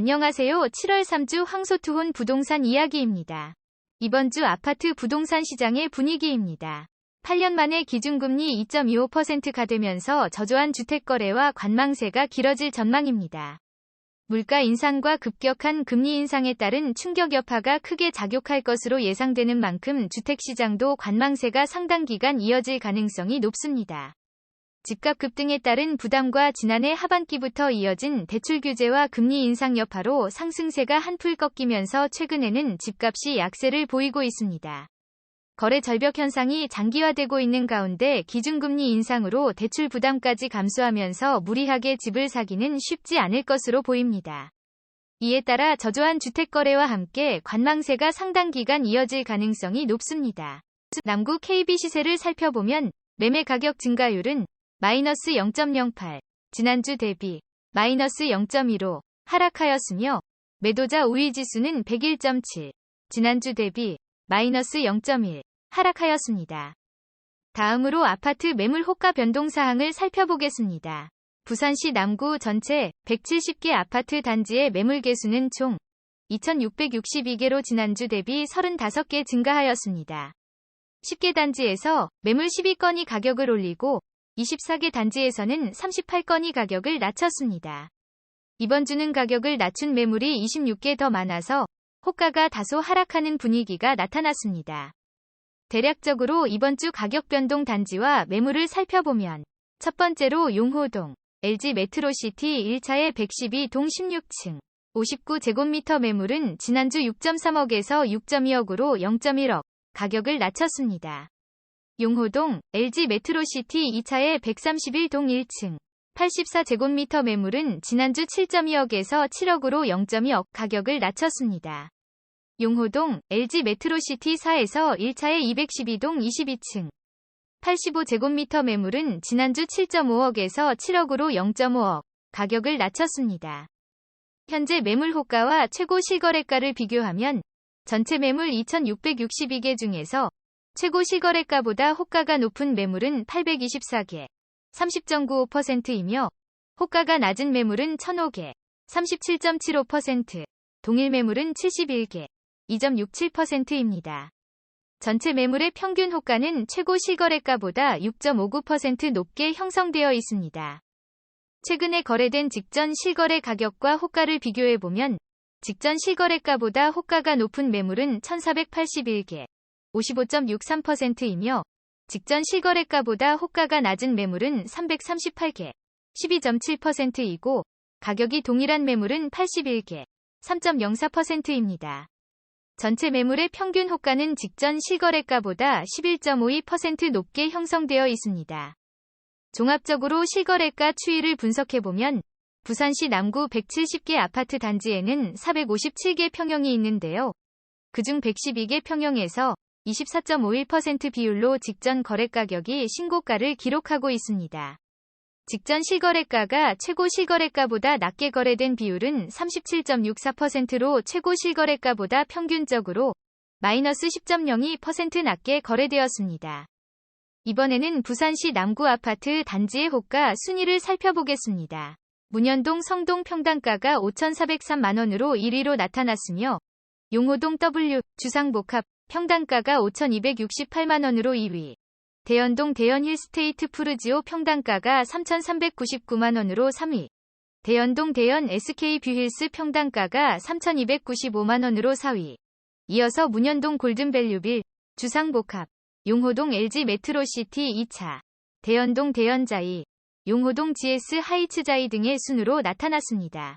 안녕하세요. 7월 3주 황소투혼 부동산 이야기입니다. 이번 주 아파트 부동산 시장의 분위기입니다. 8년 만에 기준금리 2.25%가 되면서 저조한 주택거래와 관망세가 길어질 전망입니다. 물가 인상과 급격한 금리 인상에 따른 충격 여파가 크게 작용할 것으로 예상되는 만큼 주택시장도 관망세가 상당 기간 이어질 가능성이 높습니다. 집값 급등에 따른 부담과 지난해 하반기부터 이어진 대출 규제와 금리 인상 여파로 상승세가 한풀 꺾이면서 최근에는 집값이 약세를 보이고 있습니다. 거래 절벽 현상이 장기화되고 있는 가운데 기준금리 인상으로 대출 부담까지 감소하면서 무리하게 집을 사기는 쉽지 않을 것으로 보입니다. 이에 따라 저조한 주택거래와 함께 관망세가 상당 기간 이어질 가능성이 높습니다. 남구 KB 시세를 살펴보면 매매 가격 증가율은 마이너스 0.08, 지난주 대비 마이너스 0.15 하락하였으며 매도자 우위 지수는 101.7, 지난주 대비 마이너스 0.1 하락하였습니다. 다음으로 아파트 매물 호가 변동 사항을 살펴보겠습니다. 부산시 남구 전체 170개 아파트 단지의 매물 개수는 총 2,662개로 지난주 대비 35개 증가하였습니다. 10개 단지에서 매물 12건이 가격을 올리고 24개 단지에서는 38건이 가격을 낮췄습니다. 이번 주는 가격을 낮춘 매물이 26개 더 많아서 호가가 다소 하락하는 분위기가 나타났습니다. 대략적으로 이번 주 가격 변동 단지와 매물을 살펴보면 첫 번째로 용호동 LG 메트로시티 1차의 112동 16층 59제곱미터 매물은 지난주 6.3억에서 6.2억으로 0.1억 가격을 낮췄습니다. 용호동 LG 메트로시티 2차의 131동 1층 84제곱미터 매물은 지난주 7.2억에서 7억으로 0.2억 가격을 낮췄습니다. 용호동 LG 메트로시티 4에서 1차의 212동 22층 85제곱미터 매물은 지난주 7.5억에서 7억으로 0.5억 가격을 낮췄습니다. 현재 매물 호가와 최고 실거래가를 비교하면 전체 매물 2,662개 중에서 최고 실거래가보다 호가가 높은 매물은 824개, 30.95%이며 호가가 낮은 매물은 1,005개, 37.75%, 동일 매물은 71개, 2.67%입니다. 전체 매물의 평균 호가는 최고 실거래가보다 6.59% 높게 형성되어 있습니다. 최근에 거래된 직전 실거래 가격과 호가를 비교해보면 직전 실거래가보다 호가가 높은 매물은 1481개, 55.63%이며 직전 실거래가보다 호가가 낮은 매물은 338개, 12.7%이고 가격이 동일한 매물은 81개, 3.04%입니다. 전체 매물의 평균 호가는 직전 실거래가보다 11.52% 높게 형성되어 있습니다. 종합적으로 실거래가 추이를 분석해보면 부산시 남구 170개 아파트 단지에는 457개 평형이 있는데요. 그중 112개 평형에서 24.51% 비율로 직전 거래 가격이 신고가를 기록하고 있습니다. 직전 실거래가가 최고 실거래가보다 낮게 거래된 비율은 37.64%로 최고 실거래가보다 평균적으로 마이너스 10.02% 낮게 거래되었습니다. 이번에는 부산시 남구 아파트 단지의 호가 순위를 살펴보겠습니다. 문현동 성동 평당가가 5,403만원으로 1위로 나타났으며 용호동 W 주상복합 평당가가 5,268만원으로 2위. 대연동 대연 힐스테이트 푸르지오 평당가가 3,399만원으로 3위. 대연동 대연 SK 뷰힐스 평당가가 3,295만원으로 4위. 이어서 문현동 골든밸류빌, 주상복합, 용호동 LG 메트로시티 2차, 대연동 대연자이, 용호동 GS 하이츠자이 등의 순으로 나타났습니다.